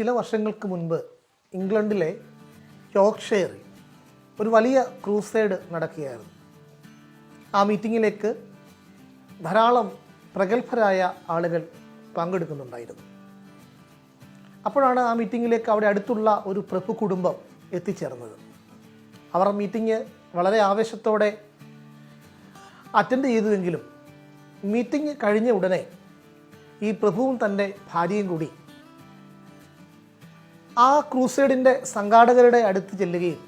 ചില വർഷങ്ങൾക്ക് മുൻപ് ഇംഗ്ലണ്ടിലെ യോർക്ക്ഷയറിൽ ഒരു വലിയ ക്രൂസൈഡ് നടക്കുകയായിരുന്നു. ആ മീറ്റിങ്ങിലേക്ക് ധാരാളം പ്രഗത്ഭരായ ആളുകൾ പങ്കെടുക്കുന്നുണ്ടായിരുന്നു. അപ്പോഴാണ് ആ മീറ്റിങ്ങിലേക്ക് അവിടെ അടുത്തുള്ള ഒരു പ്രഭു കുടുംബം എത്തിച്ചേർന്നത്. അവർ മീറ്റിംഗ് വളരെ ആവേശത്തോടെ അറ്റൻഡ് ചെയ്തുവെങ്കിലും മീറ്റിംഗ് കഴിഞ്ഞ ഉടനെ ഈ പ്രഭുവും തന്റെ ഭാര്യയും കൂടി ആ ക്രൂസൈഡിന്റെ സംഘാടകരുടെ അടുത്ത് ചെല്ലുകയും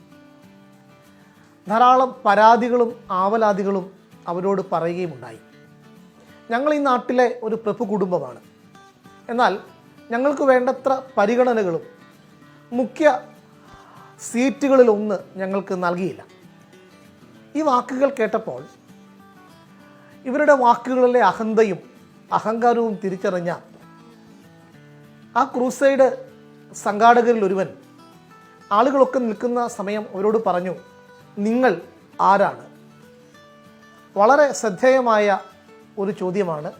ധാരാളം പരാതികളും ആവലാതികളും അവരോട് പറയുകയും ഉണ്ടായി ഞങ്ങൾ ഈ നാട്ടിലെ ഒരു പ്രഭു കുടുംബമാണ്. എന്നാൽ ഞങ്ങൾക്ക് വേണ്ടത്ര പരിഗണനകളും മുഖ്യ സീറ്റുകളിൽ ഒന്ന് ഞങ്ങൾക്ക് നൽകിയില്ല. ഈ വാക്കുകൾ കേട്ടപ്പോൾ ഇവരുടെ വാക്കുകളിലെ അഹന്തയും അഹങ്കാരവും തിരിച്ചറിഞ്ഞ ആ ക്രൂസൈഡ് സംഘാടകരിൽ ഒരുവൻ ആളുകളൊക്കെ നിൽക്കുന്ന സമയം അവരോട് പറഞ്ഞു നിങ്ങൾ ആരാണ്? വളരെ ശ്രദ്ധേയമായ ഒരു ചോദ്യമാണ്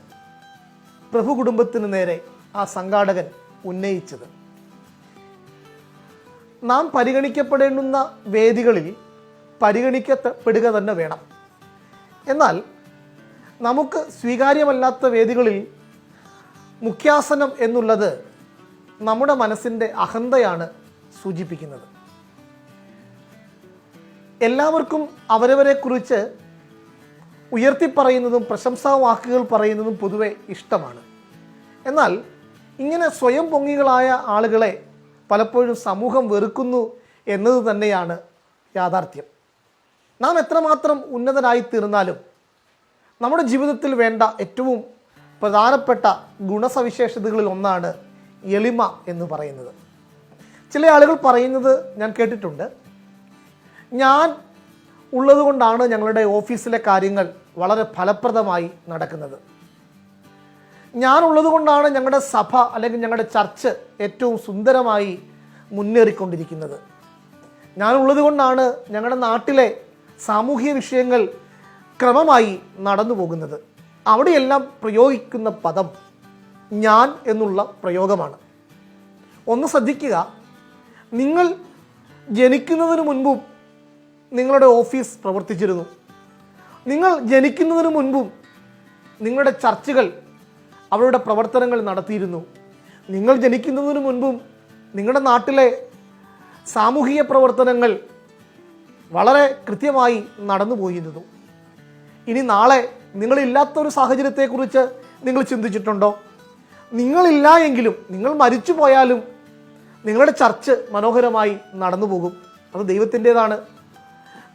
പ്രഭു കുടുംബത്തിന് നേരെ ആ സംഘാടകൻ ഉന്നയിച്ചത്. നാം പരിഗണിക്കപ്പെടേണ്ടുന്ന വേദികളിൽ പരിഗണിക്കപ്പെടുക തന്നെ വേണം. എന്നാൽ നമുക്ക് സ്വീകാര്യമല്ലാത്ത വേദികളിൽ മുഖ്യാസനം എന്നുള്ളത് നമ്മുടെ മനസ്സിന്റെ അഹന്തയാണ് സൂചിപ്പിക്കുന്നത്. എല്ലാവർക്കും അവരവരെക്കുറിച്ച് ഉയർത്തിപ്പറയുന്നതും പ്രശംസാ വാക്കുകൾ പറയുന്നതും പൊതുവെ ഇഷ്ടമാണ്. എന്നാൽ ഇങ്ങനെ സ്വയം പൊങ്ങികളായ ആളുകളെ പലപ്പോഴും സമൂഹം വെറുക്കുന്നു എന്നത് തന്നെയാണ് യാഥാർത്ഥ്യം. നാം എത്രമാത്രം ഉന്നതനായി തീർന്നാലും നമ്മുടെ ജീവിതത്തിൽ വേണ്ട ഏറ്റവും പ്രധാനപ്പെട്ട ഗുണസവിശേഷതകളിൽ ഒന്നാണ് എളിമ എന്ന് പറയുന്നത്. ചില ആളുകൾ പറയുന്നത് ഞാൻ കേട്ടിട്ടുണ്ട്. ഞാൻ ഉള്ളതുകൊണ്ടാണ് ഞങ്ങളുടെ ഓഫീസിലെ കാര്യങ്ങൾ വളരെ ഫലപ്രദമായി നടക്കുന്നത്. ഞാൻ ഉള്ളതുകൊണ്ടാണ് ഞങ്ങളുടെ സഭ അല്ലെങ്കിൽ ഞങ്ങളുടെ ചർച്ച് ഏറ്റവും സുന്ദരമായി മുന്നേറിക്കൊണ്ടിരിക്കുന്നത്. ഞാൻ ഉള്ളതുകൊണ്ടാണ് ഞങ്ങളുടെ നാട്ടിലെ സാമൂഹ്യ വിഷയങ്ങൾ ക്രമമായി നടന്നു പോകുന്നത് അവിടെയെല്ലാം പ്രയോഗിക്കുന്ന പദം ഞാൻ എന്നുള്ള പ്രയോഗമാണ്. ഒന്ന് ശ്രദ്ധിക്കുക നിങ്ങൾ ജനിക്കുന്നതിന് മുൻപും നിങ്ങളുടെ ഓഫീസ് പ്രവർത്തിച്ചിരുന്നു. നിങ്ങൾ ജനിക്കുന്നതിന് മുൻപും നിങ്ങളുടെ ചർച്ചുകൾ അവരുടെ പ്രവർത്തനങ്ങൾ നടത്തിയിരുന്നു. നിങ്ങൾ ജനിക്കുന്നതിന് മുൻപും നിങ്ങളുടെ നാട്ടിലെ സാമൂഹിക പ്രവർത്തനങ്ങൾ വളരെ കൃത്യമായി നടന്നു പോയിരുന്നു. ഇനി നാളെ നിങ്ങളില്ലാത്ത ഒരു സാഹചര്യത്തെക്കുറിച്ച് നിങ്ങൾ ചിന്തിച്ചിട്ടുണ്ടോ? നിങ്ങളില്ല എങ്കിലും നിങ്ങൾ മരിച്ചു പോയാലും നിങ്ങളുടെ ചർച്ച് മനോഹരമായി നടന്നു പോകും. അത് ദൈവത്തിന്റെതാണ്.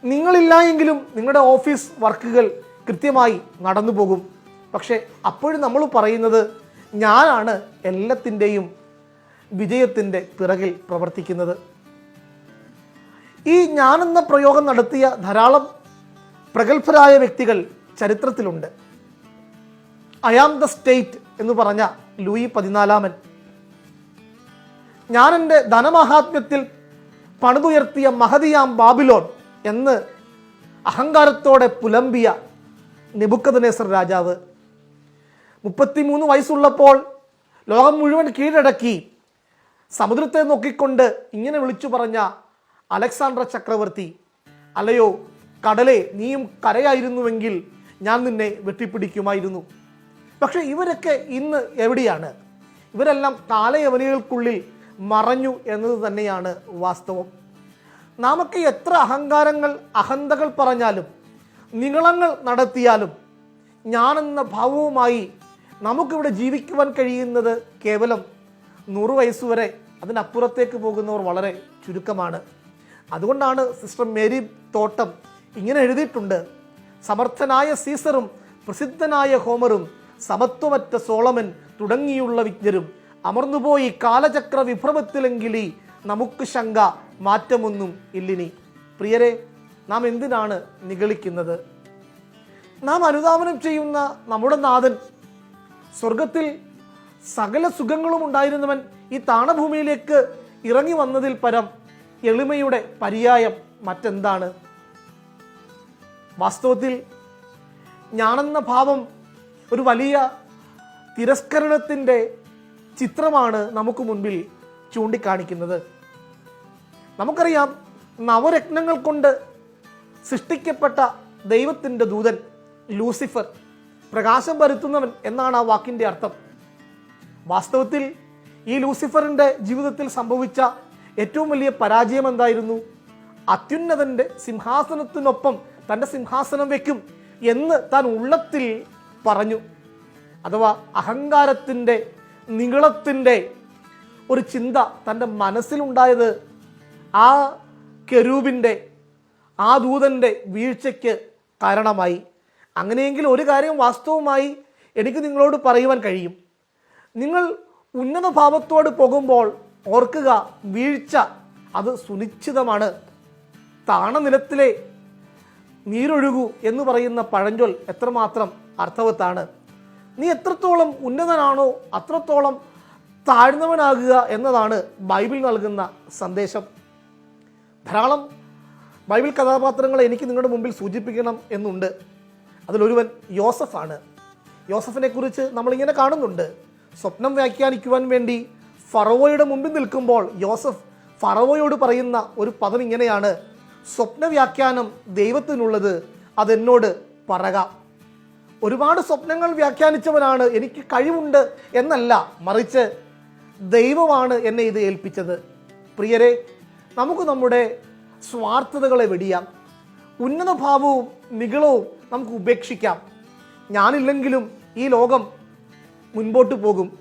നിങ്ങളില്ല എങ്കിലും നിങ്ങളുടെ ഓഫീസ് വർക്കുകൾ കൃത്യമായി നടന്നു പോകും. പക്ഷേ അപ്പോഴും നമ്മൾ പറയുന്നത് ഞാനാണ് എല്ലാത്തിന്റെയും വിജയത്തിന്റെ പിറകിൽ പ്രവർത്തിക്കുന്നത്. ഈ ഞാനെന്ന പ്രയോഗം നടത്തിയ ധാരാളം പ്രഗത്ഭരായ വ്യക്തികൾ ചരിത്രത്തിലുണ്ട്. ഐ ആം ദ സ്റ്റേറ്റ് എന്ന് പറഞ്ഞ ലൂയി പതിനാലാമൻ. ഞാൻ എന്റെ ധനമഹാത്മ്യത്തിൽ പണിതുയർത്തിയ മഹതിയാം ബാബിലോൺ എന്ന് അഹങ്കാരത്തോടെ പുലമ്പിയ നെബുക്കദനേസർ രാജാവ്. മുപ്പത്തിമൂന്ന് വയസ്സുള്ളപ്പോൾ ലോകം മുഴുവൻ കീഴടക്കി സമുദ്രത്തെ നോക്കിക്കൊണ്ട് ഇങ്ങനെ വിളിച്ചു പറഞ്ഞ അലക്സാണ്ടർ ചക്രവർത്തി അലയോ കടലെ നീയും കരയായിരുന്നുവെങ്കിൽ ഞാൻ നിന്നെ വെട്ടിപ്പിടിക്കുമായിരുന്നു. പക്ഷെ ഇവരൊക്കെ ഇന്ന് എവിടെയാണ്? ഇവരെല്ലാം കാലയവനികൾക്കുള്ളിൽ മറഞ്ഞു എന്നത് തന്നെയാണ് വാസ്തവം. നമുക്ക് എത്ര അഹങ്കാരങ്ങൾ അഹന്തകൾ പറഞ്ഞാലും നിങ്ങളങ്ങൾ നടത്തിയാലും ഞാനെന്ന ഭാവവുമായി നമുക്കിവിടെ ജീവിക്കുവാൻ കഴിയുന്നത് കേവലം നൂറ് വയസ്സുവരെ അതിനപ്പുറത്തേക്ക് പോകുന്നവർ വളരെ ചുരുക്കമാണ്. അതുകൊണ്ടാണ് സിസ്റ്റർ മേരി തോട്ടം ഇങ്ങനെ എഴുതിയിട്ടുണ്ട്. സമർത്ഥനായ സീസറും പ്രസിദ്ധനായ ഹോമറും സമത്വമറ്റ സോളമൻ തുടങ്ങിയുള്ള വിജ്ഞരും. അമർന്നുപോയി കാലചക്ര വിഭ്രമത്തിലെങ്കിലി നമുക്ക് ശങ്ക മാറ്റമൊന്നും ഇല്ലിനി. പ്രിയരെ നാം എന്തിനാണ് നിഗളിക്കുന്നത്? നാം അനുധാവനം ചെയ്യുന്ന നമ്മുടെ നാഥൻ സ്വർഗത്തിൽ സകല സുഖങ്ങളും ഉണ്ടായിരുന്നവൻ ഈ താണഭൂമിയിലേക്ക് ഇറങ്ങി വന്നതിൽ പരം എളിമയുടെ പര്യായം മറ്റെന്താണ്? വാസ്തവത്തിൽ ഞാനെന്ന ഭാവം ഒരു വലിയ തിരസ്കരണത്തിന്റെ ചിത്രമാണ് നമുക്ക് മുൻപിൽ ചൂണ്ടിക്കാണിക്കുന്നത്. നമുക്കറിയാം നവരത്നങ്ങൾ കൊണ്ട് സൃഷ്ടിക്കപ്പെട്ട ദൈവത്തിന്റെ ദൂതൻ ലൂസിഫർ പ്രകാശം പരത്തുന്നവൻ എന്നാണ് ആ വാക്കിന്റെ അർത്ഥം. വാസ്തവത്തിൽ ഈ ലൂസിഫറിന്റെ ജീവിതത്തിൽ സംഭവിച്ച ഏറ്റവും വലിയ പരാജയം എന്തായിരുന്നു? അത്യുന്നതന്റെ സിംഹാസനത്തിനൊപ്പം തന്റെ സിംഹാസനം വയ്ക്കും എന്ന് താൻ ഉള്ളത്തിൽ പറഞ്ഞു. അഥവാ അഹങ്കാരത്തിന്റെ നികളത്തിന്റെ ഒരു ചിന്ത തന്റെ മനസ്സിലുണ്ടായത് ആ കെരൂബിന്റെ ആ ദൂതന്റെ വീഴ്ചയ്ക്ക് കാരണമായി. അങ്ങനെയെങ്കിൽ ഒരു കാര്യം വാസ്തവമായി എനിക്ക് നിങ്ങളോട് പറയുവാൻ കഴിയും. നിങ്ങൾ ഉന്നത ഭാവത്തോട് പോകുമ്പോൾ ഓർക്കുക വീഴ്ച അത് സുനിശ്ചിതമാണ്. താണനിലത്തിലെ നീരൊഴുകൂ എന്ന് പറയുന്ന പഴഞ്ചൊൽ എത്രമാത്രം അർത്ഥവത്താണ്. നീ എത്രത്തോളം ഉന്നതനാണോ അത്രത്തോളം താഴ്ന്നവനാകുക എന്നതാണ് ബൈബിൾ നൽകുന്ന സന്ദേശം. ധാരാളം ബൈബിൾ കഥാപാത്രങ്ങളെ എനിക്ക് നിങ്ങളുടെ മുമ്പിൽ സൂചിപ്പിക്കണം എന്നുണ്ട്. അതിലൊരുവൻ യോസഫാണ്. യോസഫിനെ കുറിച്ച് നമ്മളിങ്ങനെ കാണുന്നുണ്ട്. സ്വപ്നം വ്യാഖ്യാനിക്കുവാൻ വേണ്ടി ഫറവോയുടെ മുമ്പിൽ നിൽക്കുമ്പോൾ യോസഫ് ഫറവോയോട് പറയുന്ന ഒരു പദം ഇങ്ങനെയാണ്. സ്വപ്ന വ്യാഖ്യാനം ദൈവത്തിനുള്ളത് അതെന്നോട് പറക. ഒരുപാട് സ്വപ്നങ്ങൾ വ്യാഖ്യാനിച്ചവനാണ്. എനിക്ക് കഴിവുണ്ട് എന്നല്ല മറിച്ച് ദൈവമാണ് എന്നെ ഇത് ഏൽപ്പിച്ചത്. പ്രിയരെ നമുക്ക് നമ്മുടെ സ്വാർത്ഥതകളെ വെടിയാം. ഉന്നത ഭാവവും നികളവും നമുക്ക് ഉപേക്ഷിക്കാം. ഞാനില്ലെങ്കിലും ഈ ലോകം മുൻപോട്ട് പോകും.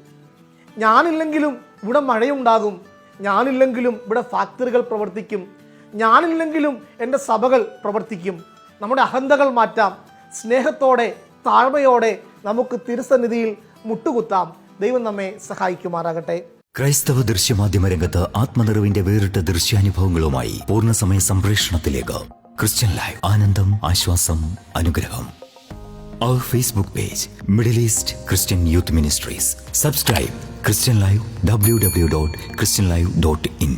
ഞാനില്ലെങ്കിലും ഇവിടെ മഴയുണ്ടാകും. ഞാനില്ലെങ്കിലും ഇവിടെ ഫാക്ടറികൾ പ്രവർത്തിക്കും. ഞാനില്ലെങ്കിലും എന്റെ സഭകൾ പ്രവർത്തിക്കും. നമ്മുടെ അഹന്തകൾ മാറ്റാം. സ്നേഹത്തോടെ താഴ്മയോടെ നമുക്ക് തിരുസന്നിധിയിൽ മുട്ടുകുത്താം. ദൈവം നമ്മെ സഹായിക്കുമാറാകട്ടെ. ക്രൈസ്തവ ദൃശ്യമാധ്യമ രംഗത്ത് ആത്മനിറവിന്റെ വേറിട്ട ദൃശ്യാനുഭവങ്ങളുമായി പൂർണസമയ സംപ്രേഷണത്തിലേക്ക് ക്രിസ്ത്യൻ ലൈഫ്. ആനന്ദം ആശ്വാസം അനുഗ്രഹം. അവർ Facebook page Middle East Christian youth ministries subscribe Christian live W W dot Christian live dot in